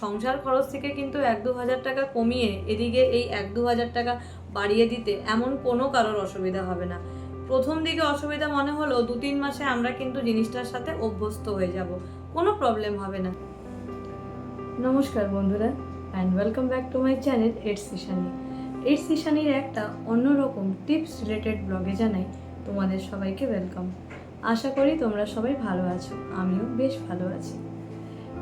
সংসার খরচ থেকে কিন্তু এক দু হাজার টাকা কমিয়ে এদিকে এই এক দু হাজার টাকা বাড়িয়ে দিতে এমন কোনো কারোর অসুবিধা হবে না। প্রথম দিকে অসুবিধা মনে হলো দু তিন মাসে আমরা কিন্তু জিনিসটার সাথে অভ্যস্ত হয়ে যাব, কোনো প্রবলেম হবে না। নমস্কার বন্ধুরা and welcome back to my channel ads Ishani এডস ইশানির একটা অন্যরকম টিপস রিলেটেড ব্লগে জানাই তোমাদের সবাইকে ওয়েলকাম আশা করি তোমরা সবাই ভালো আছো, আমিও বেশ ভালো আছি।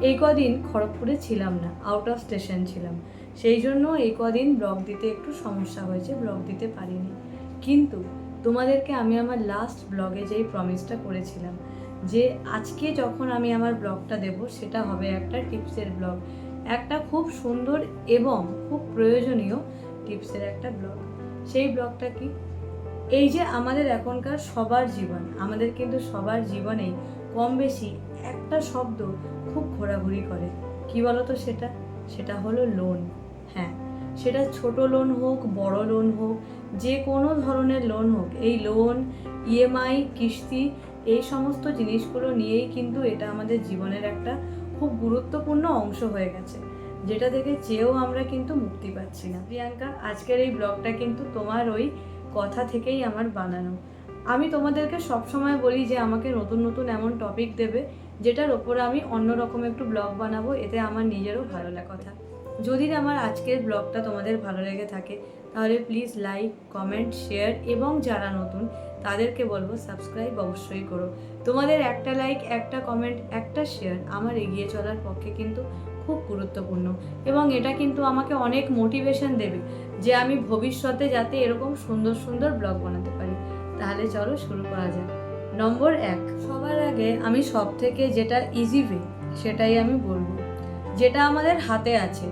এই কদিন খড়গপুরে ছিলাম না আউট অফ স্টেশন ছিলাম। সেই জন্য এই কদিন ব্লগ দিতে একটু সমস্যা হয়েছে ব্লগ দিতে পারিনি। কিন্তু তোমাদেরকে আমি আমার লাস্ট ব্লগে যেই প্রমিসটা করেছিলাম, যে আজকে যখন আমি আমার ব্লগটা দেব, সেটা হবে একটা টিপসের ব্লগ একটা খুব সুন্দর এবং খুব প্রয়োজনীয় টিপসের একটা ব্লগ সেই ব্লগটা কি? এই যে আমাদের এখনকার সবার জীবন, আমাদের কিন্তু সবার জীবনেই কম বেশি একটা শব্দ খুব ঘোরাঘুরি করে। কি বলতো সেটা? সেটা হলো লোন হ্যাঁ সেটা ছোট লোন হোক, বড় লোন হোক, যে কোনো ধরনের লোন হোক, এই লোন ইএমআই কিস্তি, এই সমস্ত জিনিসগুলো নিয়েই কিন্তু এটা আমাদের জীবনের একটা খুব গুরুত্বপূর্ণ অংশ হয়ে গেছে, যেটা থেকে চেয়েও আমরা কিন্তু মুক্তি পাচ্ছি না। প্রিয়াঙ্কা, আজকের এই ব্লগটা কিন্তু তোমার ওই কথা থেকেই আমার বানানো। আমি তোমাদেরকে সবসময় বলি যে আমাকে নতুন নতুন এমন টপিক দেবে যেটার ওপরে আমি অন্য রকম একটু ব্লগ বানাবো, এতে আমার নিজেরও ভালো লাগে কথা। যদি আমার আজকের ব্লগটা তোমাদের ভালো লেগে থাকে, তাহলে প্লিজ লাইক কমেন্ট শেয়ার এবং যারা নতুন, তাদেরকে বলব সাবস্ক্রাইব অবশ্যই করো। তোমাদের একটা লাইক একটা কমেন্ট একটা শেয়ার আমার এগিয়ে চলার পক্ষে কিন্তু খুব গুরুত্বপূর্ণ এবং এটা কিন্তু আমাকে অনেক মোটিভেশন দেবে যে আমি ভবিষ্যতে যাতে এরকম সুন্দর সুন্দর ব্লগ বানাতে পারি। তাহলে চলো শুরু করা যাক। নম্বর এক সবার আগে আমি সব থেকে যেটা ইজি ওয়ে সেটাই আমি বলব। যেটা আমাদের হাতে আছে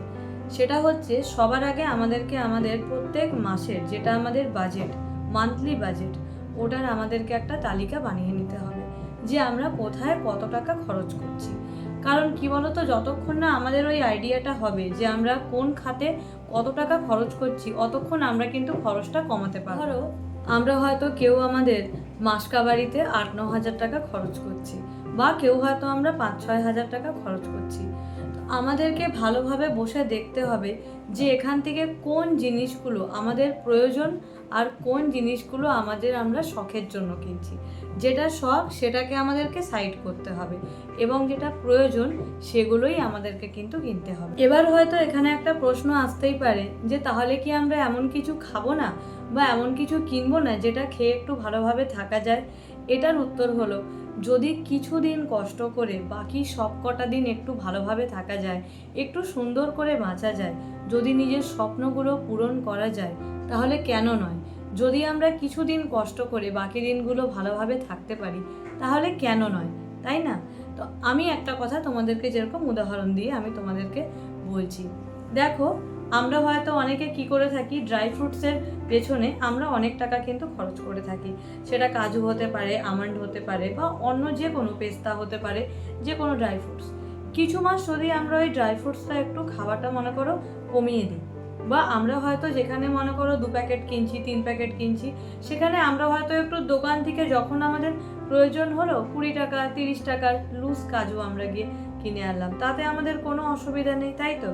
সেটা হচ্ছে সবার আগে আমাদেরকে আমাদের প্রত্যেক মাসের যেটা আমাদের বাজেট মান্থলি বাজেট ওটার আমাদেরকে একটা তালিকা বানিয়ে নিতে হবে যে আমরা কোথায় কত টাকা খরচ করছি। কারণ কি বলতো যতক্ষণ না আমাদের ওই আইডিয়াটা হবে যে আমরা কোন খাতে কত টাকা খরচ করছি অতক্ষণ আমরা কিন্তু খরচটা কমাতে পারব আমরা হয়তো কেউ আমাদের মাসকাবাড়িতে আট ন হাজার টাকা খরচ করছি বা কেউ হয়তো আমরা পাঁচ ছয় হাজার টাকা খরচ করছি। আমাদেরকে ভালোভাবে বসে দেখতে হবে যে এখান থেকে কোন জিনিসগুলো আমাদের প্রয়োজন আর কোন জিনিসগুলো আমাদের আমরা শখের জন্য কিনছি। যেটা শখ, সেটাকে আমাদেরকে সাইড করতে হবে এবং যেটা প্রয়োজন, সেগুলোই আমাদেরকে কিন্তু কিনতে হবে। এবার হয়তো এখানে একটা প্রশ্ন আসতেই পারে যে, তাহলে কি আমরা এমন কিছু খাব না বা এমন কিছু কিনবো না যেটা খেয়ে একটু ভালোভাবে থাকা যায়? এটার উত্তর হলো, যদি কিছুদিন কষ্ট করে বাকি সব কটা দিন একটু ভালোভাবে থাকা যায়, একটু সুন্দর করে বাঁচা যায়, যদি নিজের স্বপ্নগুলো পূরণ করা যায় তাহলে কেন নয়? যদি আমরা কিছুদিন কষ্ট করে বাকি দিনগুলো ভালোভাবে থাকতে পারি, তাহলে কেন নয়? তাই না? তো আমি একটা কথা তোমাদেরকে যেরকম উদাহরণ দিয়ে আমি তোমাদেরকে বলছি। দেখো, আমরা হয়তো অনেকে কি করে থাকি ড্রাই ফ্রুটসের পেছনে আমরা অনেক টাকা কিন্তু খরচ করে থাকি। সেটা কাজু হতে পারে, আমন্ড হতে পারে বা অন্য যে কোনো পেস্তা হতে পারে যে কোনো ড্রাই ফ্রুটস কিছু মাস যদি আমরা ওই ড্রাই ফ্রুটসটা একটু খাওয়াটা মনে করো কমিয়ে দিই। বা আমরা হয়তো যেখানে মনে করো দু প্যাকেট কিনছি, তিন প্যাকেট কিনছি, সেখানে আমরা হয়তো একটু দোকান থেকে যখন আমাদের প্রয়োজন হলো কুড়ি টাকা, তিরিশ টাকার লুজ কাজু আমরা গিয়ে কিনে আনলাম। তাতে আমাদের কোনো অসুবিধা নেই, তাই তো?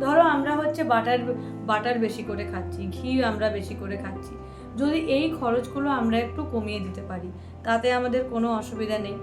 ধরো আমরা হচ্ছে বাটার বাটার বেশি করে খাচ্ছি, ঘি আমরা বেশি করে খাচ্ছি। যদি এই খরচগুলো আমরা একটু কমিয়ে দিতে পারি, তাতে আমাদের কোনো অসুবিধা নেই।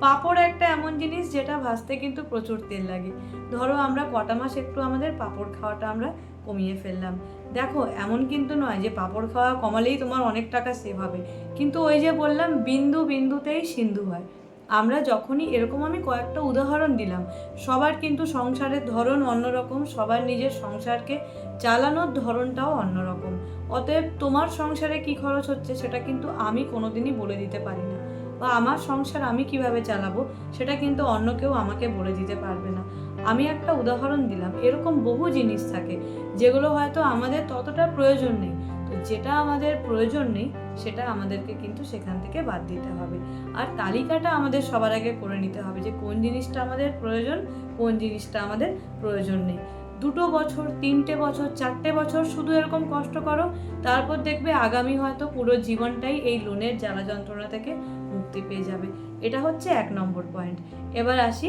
পাঁপড় একটা এমন জিনিস যেটা ভাজতে কিন্তু প্রচুর তেল লাগে। ধরো আমরা কটা মাস একটু আমাদের পাঁপড় খাওয়াটা আমরা কমিয়ে ফেললাম। দেখো, এমন কিন্তু নয় যে পাঁপড় খাওয়া কমালেই তোমার অনেক টাকা সেভ হবে। কিন্তু ওই যে বললাম, বিন্দু বিন্দুতেই সিন্ধু হয়। আমরা যখনই এরকম আমি কয়েকটা উদাহরণ দিলাম, সবার কিন্তু সংসারের ধরন অন্যরকম, সবার নিজের সংসারকে চালানোর ধরনটাও অন্যরকম। অতএব তোমার সংসারে কি খরচ হচ্ছে সেটা কিন্তু আমি কোনোদিনই বলে দিতে পারি না। বা আমার সংসার আমি কীভাবে চালাবো সেটা কিন্তু অন্য কেউ আমাকে বলে দিতে পারবে না। আমি একটা উদাহরণ দিলাম, এরকম বহু জিনিস থাকে যেগুলো হয়তো আমাদের ততটা প্রয়োজন নেই। তো যেটা আমাদের প্রয়োজন নেই, সেটা আমাদেরকে কিন্তু সেখান থেকে বাদ দিতে হবে। আর তালিকাটা আমাদের সবার আগে করে নিতে হবে যে কোন জিনিসটা আমাদের প্রয়োজন, কোন জিনিসটা আমাদের প্রয়োজন নেই। দুটো বছর, তিনটে বছর, চারটে বছর শুধু এরকম কষ্ট করো, তারপর দেখবে আগামী হয়তো পুরো জীবনটাই এই লোনের জ্বালা যন্ত্রণা থেকে মুক্তি পেয়ে যাবে। এটা হচ্ছে এক নম্বর পয়েন্ট এবার আসি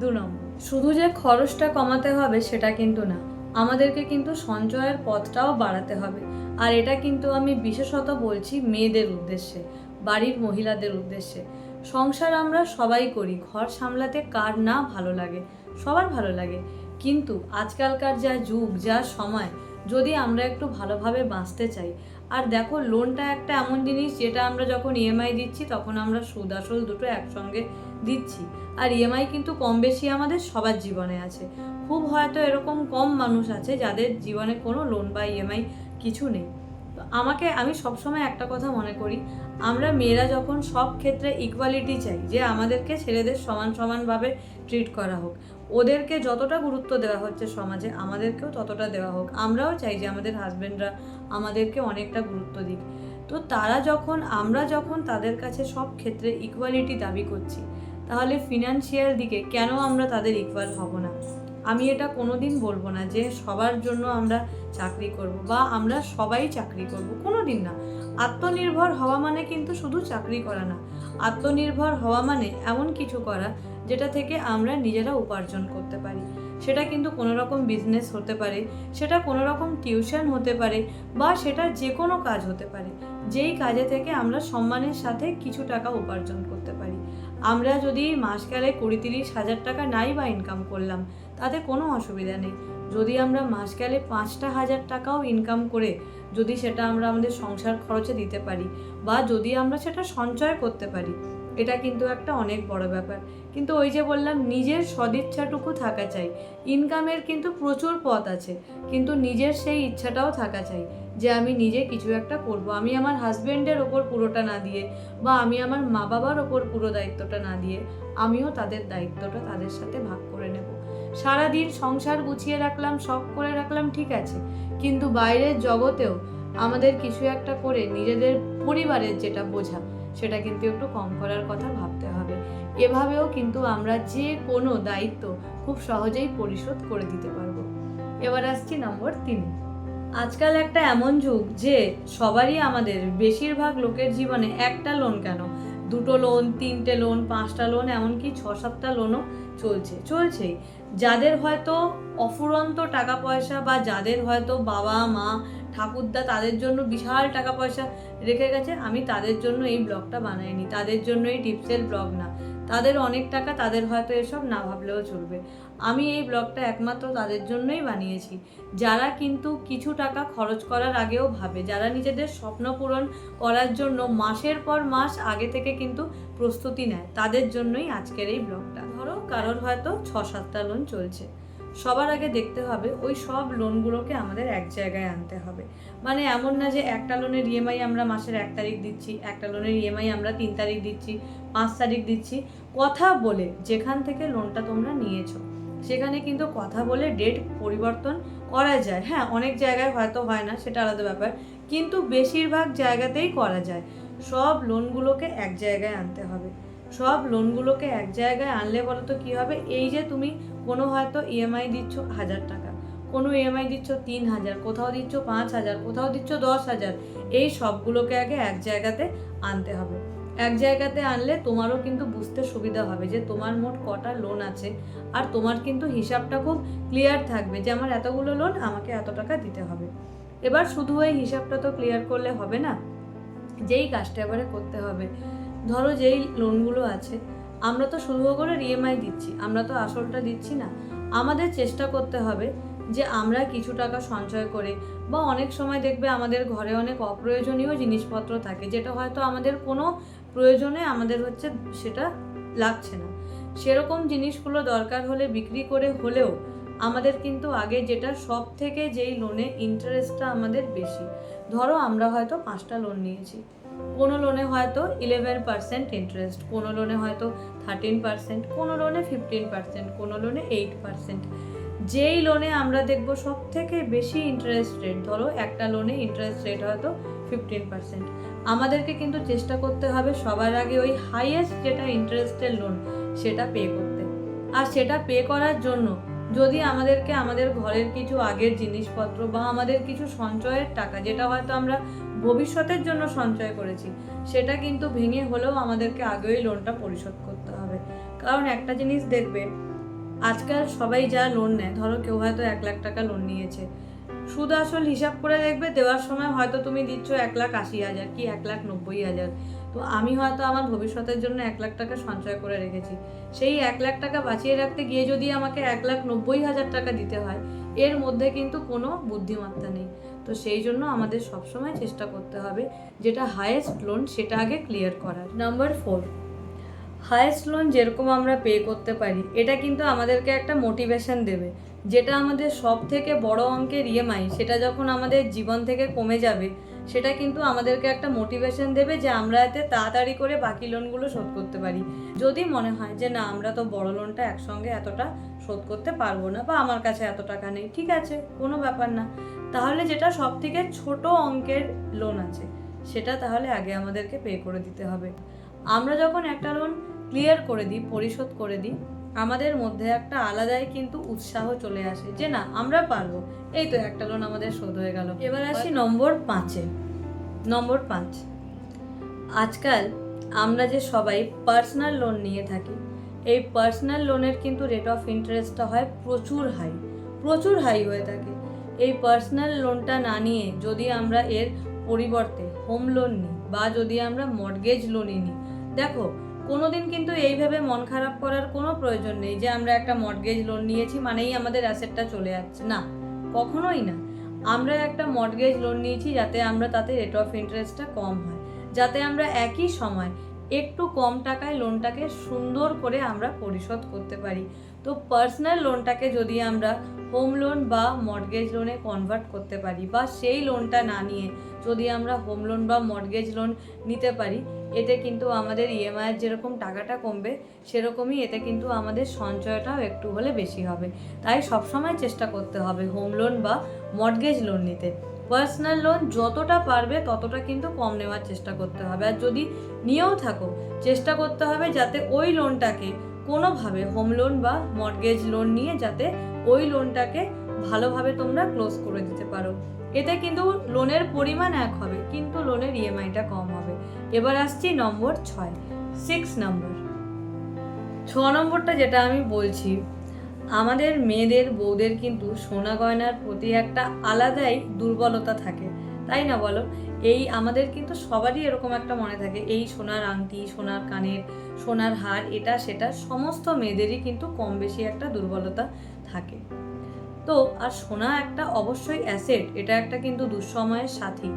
দু নম্বর। শুধু যে খরচটা কমাতে হবে সেটা কিন্তু না। আমাদেরকে কিন্তু সঞ্চয়ের পথটাও বাড়াতে হবে। আর এটা কিন্তু আমি বিশেষত বলছি মেয়েদের উদ্দেশ্যে, বাড়ির মহিলাদের উদ্দেশ্যে। সংসার আমরা সবাই করি, ঘর সামলাতে কার না ভালো লাগে? সবার ভালো লাগে। কিন্তু আজকালকার যা যুগ, যা সময়, যদি আমরা একটু ভালোভাবে বাঁচতে চাই আর দেখো লোনটা একটা এমন জিনিস যেটা আমরা যখন ইএমআই দিচ্ছি, তখন আমরা সুদ আসল দুটো একসঙ্গে দিচ্ছি। আর ইএমআই কিন্তু কম বেশি আমাদের সবার জীবনে আছে। খুব হয়তো এরকম কম মানুষ আছে যাদের জীবনে কোনো লোন বা ইএমআই কিছু নেই। আমাকে, আমি সবসময় একটা কথা মনে করি, আমরা মেয়েরা যখন সব ক্ষেত্রে ইকুয়ালিটি চাই, যে আমাদেরকে ছেলেদের সমান সমানভাবে ট্রিট করা হোক ওদেরকে যতটা গুরুত্ব দেওয়া হচ্ছে সমাজে, আমাদেরকেও ততটা দেওয়া হোক। আমরাও চাই যে আমাদের হাজব্যান্ডরা আমাদেরকে অনেকটা গুরুত্ব দিক। তো তারা যখন, আমরা যখন তাদের কাছে সব ক্ষেত্রে ইকুয়ালিটি দাবি করছি, তাহলে ফিনান্সিয়াল দিকে কেন আমরা তাদের ইকুয়াল হব না? আমি এটা কোনোদিন বলব না যে সবার জন্য আমরা চাকরি করব বা আমরা সবাই চাকরি করব কোনো দিন না। আত্মনির্ভর হওয়া মানে কিন্তু শুধু চাকরি করা না। আত্মনির্ভর হওয়া মানে এমন কিছু করা যেটা থেকে আমরা নিজেরা উপার্জন করতে পারি। সেটা কিন্তু কোনো রকম বিজনেস হতে পারে, সেটা কোনো রকম টিউশন হতে পারে বা সেটা যে কোনো কাজ হতে পারে। যেই কাজে থেকে আমরা সম্মানের সাথে কিছু টাকা উপার্জন করতে পারি। আমরা যদি মাস গেলে কুড়ি তিরিশ হাজার টাকা নাই বা ইনকাম করলাম, তাতে কোনো অসুবিধা নেই। যদি আমরা মাস গেলে পাঁচটা হাজার টাকাও ইনকাম করে যদি সেটা আমরা আমাদের সংসার খরচে দিতে পারি বা যদি আমরা সেটা সঞ্চয় করতে পারি, এটা কিন্তু একটা অনেক বড় ব্যাপার। কিন্তু ওই যে বললাম, নিজের সদিচ্ছাটুকু থাকা চাই। ইনকামের কিন্তু প্রচুর পথ আছে, কিন্তু নিজের সেই ইচ্ছাটাও থাকা চাই যে আমি নিজে কিছু একটা করব। আমি আমার হাজবেন্ডের ওপর পুরোটা না দিয়ে বা আমি আমার মা বাবার ওপর পুরো দায়িত্বটা না দিয়ে, আমিও তাদের দায়িত্বটা তাদের সাথে ভাগ করে নেব। সারাদিন সংসার গুছিয়ে রাখলাম সব করে রাখলাম, ঠিক আছে। কিন্তু বাইরের জগতেও আমাদের কিছু একটা করে নিজেদের পরিবারের যেটা বোঝা, সেটা কিন্তু একটু কম করার কথা ভাবতে হবে। এভাবেও কিন্তু আমরা যে কোনো দায়িত্ব খুব সহজেই পরিশোধ করে দিতে পারব। এবার আসছি নম্বর তিন। আজকাল একটা এমন যুগ যে সবারই আমাদের বেশিরভাগ লোকের জীবনে একটা লোন কেন? দুটো লোন তিনটে লোন পাঁচটা লোন এমনকি ছ সাতটা লোনও চলছে। চলছেই। যাদের হয়তো অফুরন্ত টাকা পয়সা বা যাদের হয়তো বাবা, মা, ঠাকুরদা তাদের জন্য বিশাল টাকা পয়সা রেখে গেছে, আমি তাদের জন্য এই ব্লগটা বানাইনি। তাদের জন্য এই টিপসের ব্লগ না। তাদের অনেক টাকা, তাদের হয়তো এসব না ভাবলেও চলবে। আমি এই ব্লগটা একমাত্র তাদের জন্যই বানিয়েছি। যারা কিন্তু কিছু টাকা খরচ করার আগেও ভাবে, যারা নিজেদের স্বপ্ন পূরণ করার জন্য মাসের পর মাস আগে থেকে কিন্তু প্রস্তুতি নেয়, তাদের জন্যই আজকের এই ব্লগটা। ধরো কারোর হয়তো ছ সাতটা লোন চলছে। সবার আগে দেখতে হবে, ওই সব লোনগুলোকে আমাদের এক জায়গায় আনতে হবে। মানে এমন না যে একটা লোনের ইএমআই আমরা মাসের এক তারিখ দিচ্ছি, একটা লোনের ইএমআই আমরা তিন তারিখ দিচ্ছি, পাঁচ তারিখ দিচ্ছি। কথা বলে যেখান থেকে লোনটা তোমরা নিয়েছো, সেখানে কিন্তু কথা বলে ডেট পরিবর্তন করা যায়। হ্যাঁ অনেক জায়গায় হয়তো হয় না, সেটা আলাদা ব্যাপার। কিন্তু বেশিরভাগ জায়গাতেই করা যায়। সব লোনগুলোকে এক জায়গায় আনতে হবে। সব লোনগুলোকে এক জায়গায় আনলে বলো তো কী হবে? এই যে তুমি কোনো হয়তো ইএমআই দিচ্ছ হাজার টাকা, কোনো ইএমআই দিচ্ছ তিন হাজার, কোথাও দিচ্ছ পাঁচ হাজার, কোথাও দিচ্ছ দশ হাজার, এই সবগুলোকে আগে এক জায়গাতে আনতে হবে। এক জায়গাতে আনলে তোমারও কিন্তু বুঝতে সুবিধা হবে যে তোমার মোট কটা লোন আছে আর তোমার কিন্তু হিসাবটা খুব ক্লিয়ার থাকবে যে আমার এতগুলো লোন আমাকে এত টাকা দিতে হবে। এবার শুধু ওই হিসাবটা তো ক্লিয়ার করলে হবে না, যেই কাজটা এবারে করতে হবে। ধরো যেই লোনগুলো আছে, আমরা তো শুধু করে ইএমআই দিচ্ছি, আমরা তো আসলটা দিচ্ছি না। আমাদের চেষ্টা করতে হবে যে আমরা কিছু টাকা সঞ্চয় করে, বা অনেক সময় দেখবে আমাদের ঘরে অনেক অপ্রয়োজনীয় জিনিসপত্র থাকে, যেটা হয়তো আমাদের কোনো প্রয়োজনে আমাদের হচ্ছে সেটা লাগছে না। সেরকম জিনিসগুলো দরকার হলে বিক্রি করে হলেও আমাদের কিন্তু আগে যেটা সব থেকে যেই লোনে ইন্টারেস্টটা আমাদের বেশি, ধরো আমরা হয়তো পাঁচটা লোন নিয়েছি। কোনো লোনে হয়তো ইলেভেন পার্সেন্ট ইন্টারেস্ট কোনো লোনে হয়তো থার্টিন পার্সেন্ট কোনো লোনে ফিফটিন পার্সেন্ট কোনো লোনে এইট পার্সেন্ট যেই লোনে আমরা দেখব সব থেকে বেশি ইন্টারেস্ট রেট ধরো একটা লোনে ইন্টারেস্ট রেট হয়তো ফিফটিন পার্সেন্ট আমাদেরকে কিন্তু চেষ্টা করতে হবে সবার আগে ওই হাইয়েস্ট যেটা ইন্টারেস্টের লোন সেটা পে করতে। আর সেটা পে করার জন্য যদি আমাদেরকে আমাদের ঘরের কিছু আগের জিনিসপত্র বা আমাদের কিছু সঞ্চয়ের টাকা, যেটা হয়তো আমরা ভবিষ্যতের জন্য সঞ্চয় করেছি। সেটা কিন্তু ভেঙে হলেও আমাদেরকে আগে ওই লোনটা পরিশোধ করতে হবে। কারণ একটা জিনিস দেখবে, আজকাল সবাই যা লোন নেয়, ধরো কেউ হয়তো এক লাখ টাকা লোন নিয়েছে। সুদ আসল হিসাব করে দেখবে, দেওয়ার সময় হয়তো তুমি দিচ্ছ এক লাখ আশি হাজার কি এক লাখ নব্বই হাজার। তো আমি হয়তো আমার ভবিষ্যতের জন্য এক লাখ টাকা সঞ্চয় করে রেখেছি। সেই এক লাখ টাকা বাঁচিয়ে রাখতে গিয়ে যদি আমাকে এক লাখ নব্বই হাজার টাকা দিতে হয়, এর মধ্যে কিন্তু কোনো বুদ্ধিমত্তা নেই। তো সেই জন্য আমাদের সবসময় চেষ্টা করতে হবে যেটা হায়েস্ট লোন সেটা আগে ক্লিয়ার করার। নাম্বার ফোর হায়েস্ট লোন যেরকম আমরা পে করতে পারি, এটা কিন্তু আমাদেরকে একটা মোটিভেশন দেবে। যেটা আমাদের সব থেকে বড় অঙ্কের ইএমআই সেটা যখন আমাদের জীবন থেকে কমে যাবে, সেটা কিন্তু আমাদেরকে একটা মোটিভেশন দেবে যে আমরা এতে তাড়াতাড়ি করে বাকি লোনগুলো শোধ করতে পারি। যদি মনে হয় যে না, আমরা তো বড় লোনটা একসঙ্গে এতটা শোধ করতে পারব না বা আমার কাছে এত টাকা নেই, ঠিক আছে, কোনো ব্যাপার না। তাহলে যেটা সব থেকে ছোট অঙ্কের লোন আছে, সেটা তাহলে আগে আমাদেরকে পে করে দিতে হবে। আমরা যখন একটা লোন ক্লিয়ার করে দিই, পরিশোধ করে দিই, আমাদের মধ্যে একটা আলাদাই কিন্তু উৎসাহ চলে আসে যে না, আমরা পারব। এই তো একটা লোন আমাদের শোধ হয়ে গেল। এবার আসি নম্বর পাঁচে। নম্বর পাঁচ। আজকাল আমরা যে সবাই পার্সোনাল লোন নিয়ে থাকি, এই পার্সোনাল লোনের কিন্তু রেট অফ ইন্টারেস্টটা হয় প্রচুর হাই প্রচুর হাই হয়ে থাকে। এই পার্সোনাল লোনটা না নিয়ে যদি আমরা এর পরিবর্তে হোম লোন নিই বা যদি আমরা মর্গেজ লোনই নিই, দেখো, কোনোদিন কিন্তু এইভাবে মন খারাপ করার কোনো প্রয়োজন নেই যে আমরা একটা মর্গেজ লোন নিয়েছি মানেই আমাদের অ্যাসেটটা চলে যাচ্ছে। না, কখনোই না। আমরা একটা মর্গেজ লোন নিয়েছি যাতে আমরা তাতে রেট অফ ইন্টারেস্টটা কম হয়, যাতে আমরা একই সময় একটু কম টাকায় লোনটাকে সুন্দর করে আমরা পরিশোধ করতে পারি। তো পার্সোনাল লোনটাকে যদি আমরা হোম লোন বা মর্গেজ লোনে কনভার্ট করতে পারি বা সেই লোনটা না নিয়ে যদি আমরা হোম লোন বা মর্গেজ লোন নিতে পারি, এতে কিন্তু আমাদের ইএমআইয়ের যেরকম টাকাটা কমবে, সেরকমই এতে কিন্তু আমাদের সঞ্চয়টাও একটু হলে বেশি হবে। তাই সবসময় চেষ্টা করতে হবে হোম লোন বা মর্গেজ লোন নিতে। পার্সোনাল লোন যতটা পারবে ততটা কিন্তু কম নেওয়ার চেষ্টা করতে হবে। আর যদি নিয়েও থাকো, চেষ্টা করতে হবে যাতে ওই লোনটাকে কোনোভাবে হোম লোন বা মর্গেজ লোন নিয়ে যাতে ওই লোনটাকে ভালোভাবে তোমরা ক্লোজ করে দিতে পারো। এতে কিন্তু লোনের পরিমাণ এক হবে, কিন্তু লোনের ইএমআইটা কম হবে। এবার আসছি নম্বর ছয় সিক্স নম্বর ছ নম্বরটা যেটা আমি বলছি, আমাদের মেয়েদের, বউদের কিন্তু সোনা গয়নার প্রতি একটা আলাদাই দুর্বলতা থাকে। তাই না বলো? এই আমাদের কিন্তু সবারই এরকম একটা মনে থাকে, এই সোনার আংটি, সোনার কানের, সোনার হার, এটা, সেটা সমস্ত মেয়েদেরই কিন্তু কম বেশি একটা দুর্বলতা থাকে। তো, আর সোনা একটা অবশ্যই অ্যাসেট এটা একটা কিন্তু দুঃসময়ের সাথী।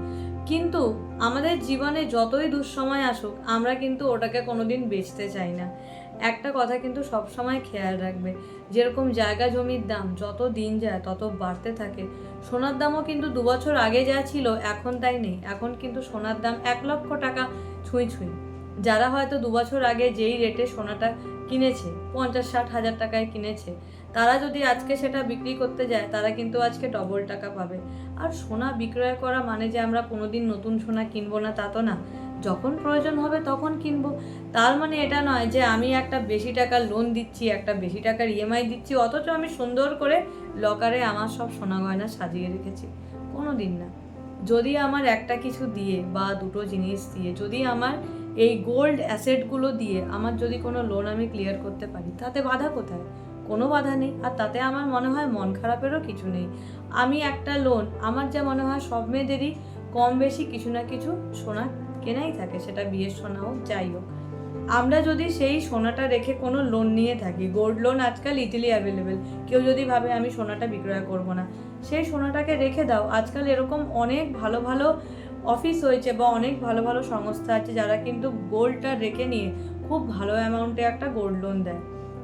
কিন্তু আমাদের জীবনে যতই দুঃসময় আসুক, আমরা কিন্তু ওটাকে কোনোদিন বেচতে চাই না। একটা কথা কিন্তু সব সময় খেয়াল রাখবে। যেরকম জায়গা জমির দাম যত দিন যায়, তত বাড়তে থাকে। সোনার দামও কিন্তু দু বছর আগে যা ছিল, এখন তাই নেই। এখন কিন্তু সোনার দাম এক লক্ষ টাকা ছুঁই ছুঁই। যারা হয়তো দু বছর আগে যেই রেটে সোনাটা কিনেছে, পঞ্চাশ ষাট হাজার টাকায় কিনেছে, তারা যদি আজকে সেটা বিক্রি করতে যায়, তারা কিন্তু আজকে ডবল টাকা পাবে। আর সোনা বিক্রয় করা মানে যে আমরা কোনোদিন নতুন সোনা কিনবো না, তা তো না। যখন প্রয়োজন হবে তখন কিনবো। তার মানে এটা নয় যে আমি একটা বেশি টাকার লোন দিচ্ছি, একটা বেশি টাকার ইএমআই দিচ্ছি, অথচ আমি সুন্দর করে লকারে আমার সব সোনা গয়না সাজিয়ে রেখেছি। কোনো দিন না। যদি আমার একটা কিছু দিয়ে বা দুটো জিনিস দিয়ে, যদি আমার এই গোল্ড অ্যাসেটগুলো দিয়ে আমার যদি কোনো লোন আমি ক্লিয়ার করতে পারি, তাতে বাধা কোথায়? কোনো বাধা নেই। আর তাতে আমার মনে হয় মন খারাপেরও কিছু নেই। আমি একটা লোন আমার যা মনে হয় সব মেয়েদেরই কম বেশি কিছু না কিছু সোনা কেনাই থাকে, সেটা বিয়ের সোনা হোক, যাই হোক। আমরা যদি সেই সোনাটা রেখে কোনো লোন নিয়ে থাকি গোল্ড লোন আজকাল ইজিলি অ্যাভেলেবেল কেউ যদি ভাবে আমি সোনাটা বিক্রয় করব না, সেই সোনাটাকে রেখে দাও। আজকাল এরকম অনেক ভালো ভালো অফিস হয়েছে বা অনেক ভালো ভালো সংস্থা আছে, যারা কিন্তু গোল্ডটা রেখে নিয়ে খুব ভালো অ্যামাউন্টে একটা গোল্ড লোন দেয়।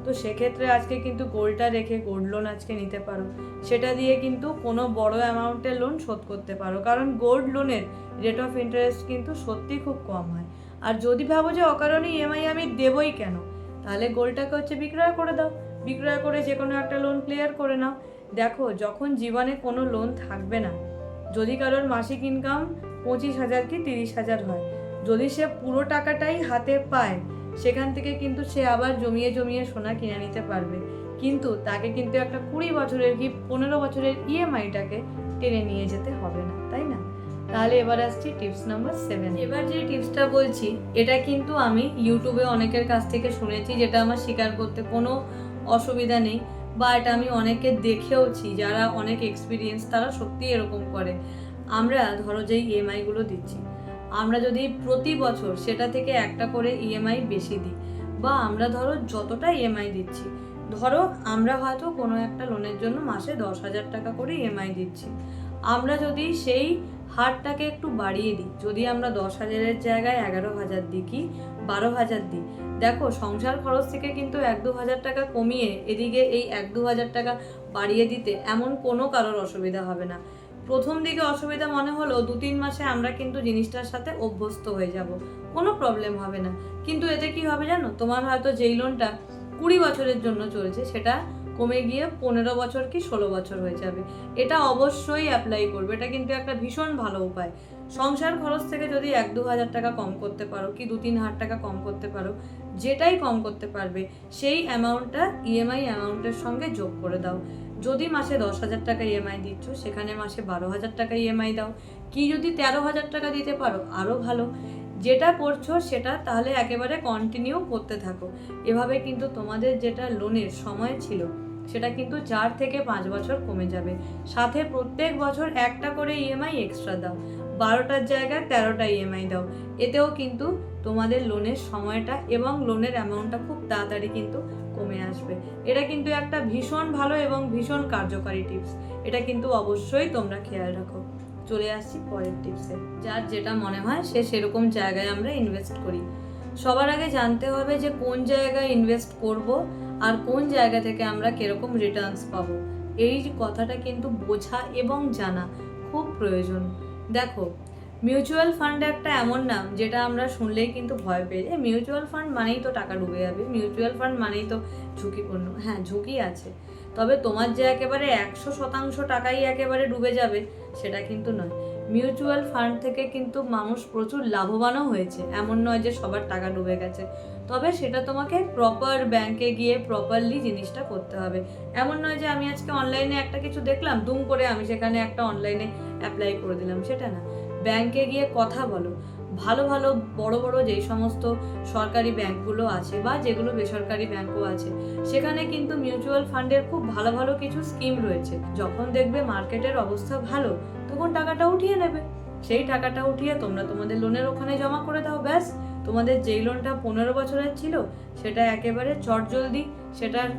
তো সেক্ষেত্রে আজকে কিন্তু গোল্ডটা রেখে গোল্ড লোন আজকে নিতে পারো। সেটা দিয়ে কিন্তু কোনো বড় অ্যামাউন্টের লোন শোধ করতে পারো। কারণ গোল্ড লোনের রেট অফ ইন্টারেস্ট কিন্তু সত্যি খুব কম হয়। আর যদি ভাবো যে অকারণে ইএমআই আমি দেবই কেন? তাহলে গোল্ডটাকে হচ্ছে বিক্রয় করে দাও। বিক্রয় করে যে কোনো একটা লোন ক্লিয়ার করে নাও। দেখো, যখন জীবনে কোনো লোন থাকবে না, যদি কারোর মাসিক ইনকাম পঁচিশ হাজার কি তিরিশ হাজার হয়, যদি সে পুরো টাকাটাই হাতে পায় সেখান থেকে কিন্তু সে আবার জমিয়ে জমিয়ে সোনা কিনে নিতে পারবে। কিন্তু তাকে কিন্তু একটা কুড়ি বছরের কি পনেরো বছরের ইএমআইটাকে টেনে নিয়ে যেতে হবে না, তাই না? তাহলে এবার আসছি টিপস নাম্বার সেভেন এবার যে টিপসটা বলছি, এটা কিন্তু আমি ইউটিউবে অনেকের কাছ থেকে শুনেছি যেটা আমার স্বীকার করতে কোনো অসুবিধা নেই, বা এটা আমি অনেকে দেখেওছি যারা অনেক এক্সপিরিয়েন্স তারা সত্যি এরকম করে। আমরা ধরো যেই ইএমআইগুলো দিচ্ছি আমরা যদি প্রতি বছর সেটা থেকে একটা করে ইএমআই বেশি দিই, বা আমরা ধরো যতটা ইএমআই দিচ্ছি, ধরো আমরা হয়তো কোনো একটা লোনের জন্য মাসে দশ হাজার টাকা করে ইএমআই দিচ্ছি। আমরা যদি সেই হারটাকে একটু বাড়িয়ে দিই, যদি আমরা দশ হাজারের জায়গায় এগারো হাজার দিই কি, বারো হাজার দিই, দেখো সংসার খরচ থেকে কিন্তু এক দু হাজার টাকা কমিয়ে এদিকে এই এক দু হাজার টাকা বাড়িয়ে দিতে এমন কোনো কারোর অসুবিধা হবে না। প্রথম দিকে অসুবিধা মনে হলো দু তিন মাসে আমরা কিন্তু জিনিসটার সাথে অভ্যস্ত হয়ে যাব। কোনো প্রবলেম হবে না। কিন্তু এতে কি হবে জানো? তোমার হয়তো যেই লোনটা কুড়ি বছরের জন্য চলছে, সেটা কমে গিয়ে পনেরো বছর কি ষোলো বছর হয়ে যাবে। এটা অবশ্যই অ্যাপ্লাই করবে। এটা কিন্তু একটা ভীষণ ভালো উপায়। সংসার খরচ থেকে যদি এক দু হাজার টাকা কম করতে পারো, কি দু তিন হাজার টাকা কম করতে পারো, যেটাই কম করতে পারবে, সেই অ্যামাউন্টটা ইএমআই অ্যামাউন্টের সঙ্গে যোগ করে দাও। যদি মাসে দশ হাজার টাকা ইএমআই দিচ্ছ, সেখানে মাসে বারো হাজার টাকা ইএমআই দাও। কি যদি তেরো হাজার টাকা দিতে পারো আরও ভালো। যেটা করছ সেটা তাহলে একেবারে কন্টিনিউ করতে থাকো। এভাবে কিন্তু তোমাদের যেটা লোনের সময় ছিল, সেটা কিন্তু চার থেকে পাঁচ বছর কমে যাবে। সাথে প্রত্যেক বছর একটা করে ইএমআই এক্সট্রা দাও। বারোটার জায়গায় তেরোটা ইএমআই দাও। এতেও কিন্তু তোমাদের লোনের সময়টা এবং লোনের অ্যামাউন্টটা খুব তাড়াতাড়ি কিন্তু কমে আসবে। এটা কিন্তু একটা ভীষণ ভালো এবং ভীষণ কার্যকারী টিপস এটা কিন্তু অবশ্যই তোমরা খেয়াল রাখো। চলে আসছি পরের টিপসে যার যেটা মনে হয় সে সেরকম জায়গায় আমরা ইনভেস্ট করি। সবার আগে জানতে হবে যে কোন জায়গায় ইনভেস্ট করব আর কোন জায়গা থেকে আমরা কীরকম রিটার্নস পাবো। এই কথাটা কিন্তু বোঝা এবং জানা খুব প্রয়োজন। দেখো মিউচুয়াল ফান্ড একটা এমন নাম যেটা আমরা শুনলেই কিন্তু ভয় পেয়ে যাই। মিউচুয়াল ফান্ড মানেই তো টাকা ডুবে যাবে। মিউচুয়াল ফান্ড মানেই তো ঝুঁকিপূর্ণ হ্যাঁ ঝুঁকি আছে। তবে তোমার যে একেবারে একশো শতাংশ টাকাই একেবারে ডুবে যাবে, সেটা কিন্তু নয়। মিউচুয়াল ফান্ড থেকে কিন্তু মানুষ প্রচুর লাভবানও হয়েছে। এমন নয় যে সবার টাকা ডুবে গেছে। তবে সেটা তোমাকে প্রপার ব্যাংকে গিয়ে প্রপারলি জিনিসটা করতে হবে। এমন নয় যে আমি আজকে অনলাইনে একটা কিছু দেখলাম, দুম করে আমি সেখানে একটা অনলাইনে অ্যাপ্লাই করে দিলাম, সেটা না। ব্যাংকে গিয়ে কথা বলো। ভালো ভালো, বড় বড় যেই সমস্ত সরকারি ব্যাংকগুলো আছে বা যেগুলো বেসরকারি ব্যাংকও আছে, সেখানে কিন্তু মিউচুয়াল ফান্ডের খুব ভালো ভালো কিছু স্কিম রয়েছে। যখন দেখবে মার্কেটের অবস্থা ভালো, তখন টাকাটা উঠিয়ে নেবে। সেই টাকাটা উঠিয়ে তোমরা তোমাদের লোনের ওখানে জমা করে দাও, ব্যাস। তোমাদের যেই লোনটা পনেরো বছরের ছিল, সেটা একেবারে চটজলদি, সেটার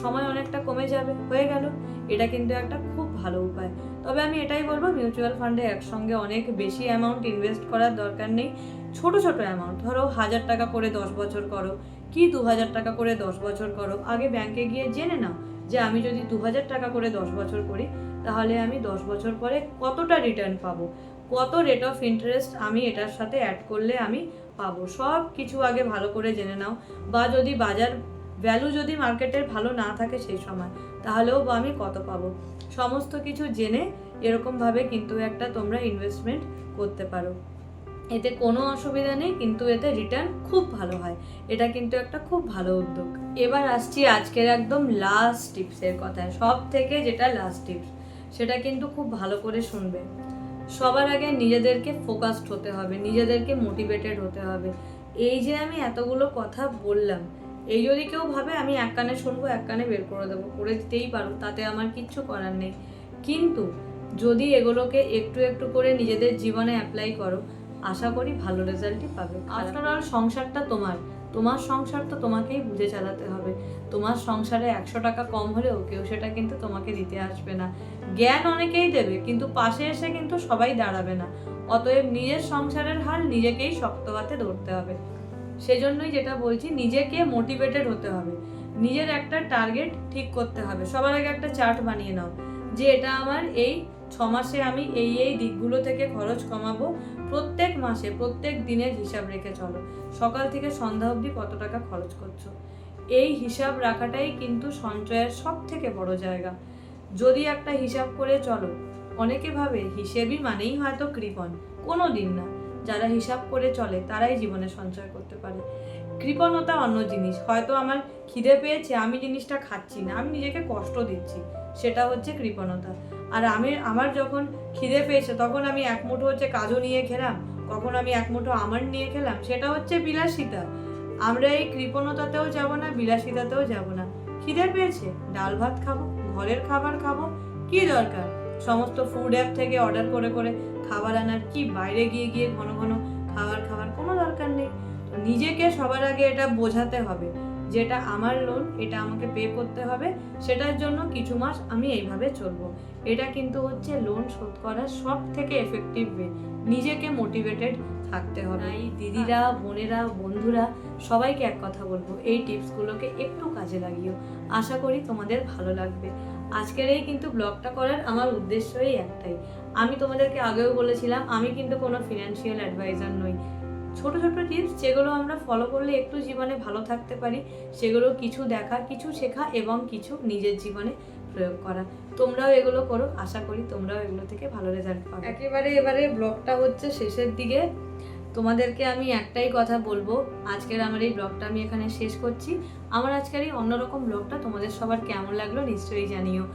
সময় অনেকটা কমে যাবে, হয়ে গেল। এটা কিন্তু একটা খুব ভালো উপায়। তবে আমি এটাই বলব মিউচুয়াল ফান্ডে একসঙ্গে অনেক বেশি অ্যামাউন্ট ইনভেস্ট করার দরকার নেই। ছোট ছোট অ্যামাউন্ট ধরো হাজার টাকা করে দশ বছর করো, কি দু হাজার টাকা করে দশ বছর করো, আগে ব্যাংকে গিয়ে জেনে নাও যে আমি যদি দু হাজার টাকা করে দশ বছর করি, তাহলে আমি দশ বছর পরে কতটা রিটার্ন পাবো? কত রেট অফ ইন্টারেস্ট আমি এটার সাথে অ্যাড করলে আমি পাবো। সব কিছু আগে ভালো করে জেনে নাও। বা যদি বাজার ভ্যালু যদি মার্কেটের ভালো না থাকে সেই সময়, তাহলেও বা আমি কত পাবো? সমস্ত কিছু জেনে এরকমভাবে কিন্তু একটা তোমরা ইনভেস্টমেন্ট করতে পারো। এতে কোনো অসুবিধা নেই, কিন্তু এতে রিটার্ন খুব ভালো হয়। এটা কিন্তু একটা খুব ভালো উদ্যোগ। এবার আসছি আজকের একদম লাস্ট টিপসের কথায়। সব থেকে যেটা লাস্ট টিপস সেটা কিন্তু খুব ভালো করে শুনবে। সবার আগে নিজেদেরকে ফোকাসড হতে হবে, নিজেদেরকে মোটিভেটেড হতে হবে। এই যে আমি এতগুলো কথা বললাম, এই যদি কেউ ভাবে আমি এক কানে শুনব, এক কানে বের করে দেবো করে দিতেই পারো, তাতে আমার কিচ্ছু করার নেই। কিন্তু যদি এগুলোকে একটু একটু করে নিজেদের জীবনে অ্যাপ্লাই করো, আশা করি ভালো রেজাল্টই পাবে। আফটার অল সংসারটা তোমার। তোমার সংসার তো তোমাকেই বুঝে চালাতে হবে। তোমার সংসারে একশো টাকা কম হলেও কেউ সেটা কিন্তু তোমাকে দিতে আসবে না। জ্ঞান অনেকেই দেবে, কিন্তু পাশে এসে কিন্তু সবাই দাঁড়াবে না। অতএব নিজের সংসারের হাল নিজেকেই শক্ত হাতে ধরতে হবে। সেজন্যই যেটা বলছি, নিজেকে মোটিভেটেড হতে হবে। নিজের একটা টার্গেট ঠিক করতে হবে। সবার আগে একটা চার্ট বানিয়ে নাও যে এটা আমার এই ছ মাসে আমি এই এই দিকগুলো থেকে খরচ কমাবো। প্রত্যেক মাসে, প্রত্যেক দিনের হিসাব রেখে চলো। সকাল থেকে সন্ধ্যা অবধি কত টাকা খরচ করছ? এই হিসাব রাখাটাই কিন্তু সঞ্চয়ের সব থেকে বড় জায়গা। যদি একটা হিসাব করে চলো, অনেকে ভাবে হিসেবই মানেই হয়তো কৃপণ। কোনো দিন না। যারা হিসাব করে চলে, তারাই জীবনে সঞ্চয় করতে পারে। কৃপণতা অন্য জিনিস। হয়তো আমার খিদে পেয়েছে, আমি জিনিসটা খাচ্ছি না, আমি নিজেকে কষ্ট দিচ্ছি। সেটা হচ্ছে কৃপণতা। আর আমি, আমার যখন খিদে পেয়েছে, তখন আমি এক মুঠো হচ্ছে কাজু নিয়ে খেলাম, কখন আমি এক মুঠো আমার নিয়ে খেলাম, সেটা হচ্ছে বিলাসিতা। আমরা এই কৃপণতাতেও যাব না, বিলাসিতাতেও যাব না। খিদে পেয়েছে? ডাল ভাত খাব, ঘরের খাবার খাব? কি দরকার? সমস্ত ফুড অ্যাপ থেকে অর্ডার করে করে খাবার আনার কি? বাইরে গিয়ে গিয়ে ঘন ঘন খাবার খাবার কোনো দরকার নেই। নিজেকে সবার আগে এটা বোঝাতে হবে। যেটা আমার লোন এটা আমাকে পে করতে হবে, সেটার জন্য কিছু মাস আমি এইভাবে চলবো। এটা কিন্তু হচ্ছে লোন শোধ করার সব থেকে এফেক্টিভ ওয়ে নিজেকে মোটিভেটেড থাকতে হবে। এই দিদিরা বোনেরা বন্ধুরা সবাইকে এক কথা বলব এই টিপসগুলোকে একটু কাজে লাগিও। আশা করি তোমাদের ভালো লাগবে। আজকের এই কিন্তু ব্লগটা করার আমার উদ্দেশ্যই একটাই। আমি তোমাদেরকে আগেও বলেছিলাম আমি কিন্তু কোনো ফিনান্সিয়াল অ্যাডভাইজার নই। ছোট ছোট টিপস যেগুলো আমরা ফলো করলে একটু জীবনে ভালো থাকতে পারি সেগুলো কিছু দেখা কিছু শেখা এবং কিছু নিজের জীবনে প্রয়োগ করা। তোমরাও এগুলো করো আশা করি তোমরাও এগুলো থেকে ভালো রেজাল্ট পাবে। একেবারে এবারে ব্লগটা হচ্ছে শেষের দিকে। তোমাদেরকে আমি একটাই কথা বলব, আজকের আমার এই ব্লগটা আমি এখানে শেষ করছি। আমার আজকের এই অন্যরকম ব্লগটা তোমাদের সবার কেমন লাগল নিশ্চয়ই জানিও।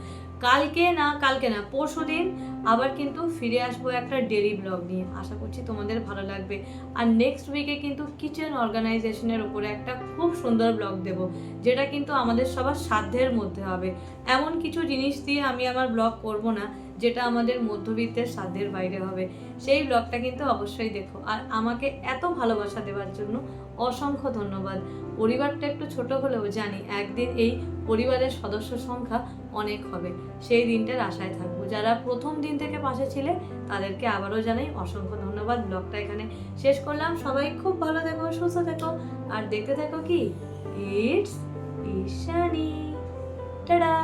কালকে না কালকে না, পরশু দিন আবার কিন্তু ফিরে আসব একটা ডেলি ব্লগ নিয়ে। আশা করছি তোমাদের ভালো লাগবে। আর নেক্সট উইকে কিন্তু কিচেন অর্গানাইজেশনের উপরে একটা খুব সুন্দর ব্লগ দেব, যেটা কিন্তু আমাদের সবার সাধ্যের মধ্যে হবে। এমন কিছু জিনিস দিয়ে আমি আমার ব্লগ করব না যেটা আমাদের মধ্যবিত্তের সাধ্যের বাইরে হবে। সেই ব্লগটা কিন্তু অবশ্যই দেখো। আর আমাকে এত ভালোবাসা দেওয়ার জন্য অসংখ্য ধন্যবাদ। পরিবারটা একটু ছোট হলেও জানি একদিন এই পরিবারের সদস্য সংখ্যা অনেক হবে। সেই দিনটার আশায় থাকব। যারা প্রথম দিন থেকে পাশে ছিলে, তাদেরকে আবারও জানাই অসংখ্য ধন্যবাদ। ব্লগটা এখানে শেষ করলাম। সবাই খুব ভালো থেকো, সুস্থ থেকো। আর দেখতে থাকো কি? ইটস ঈশানি। টাটা!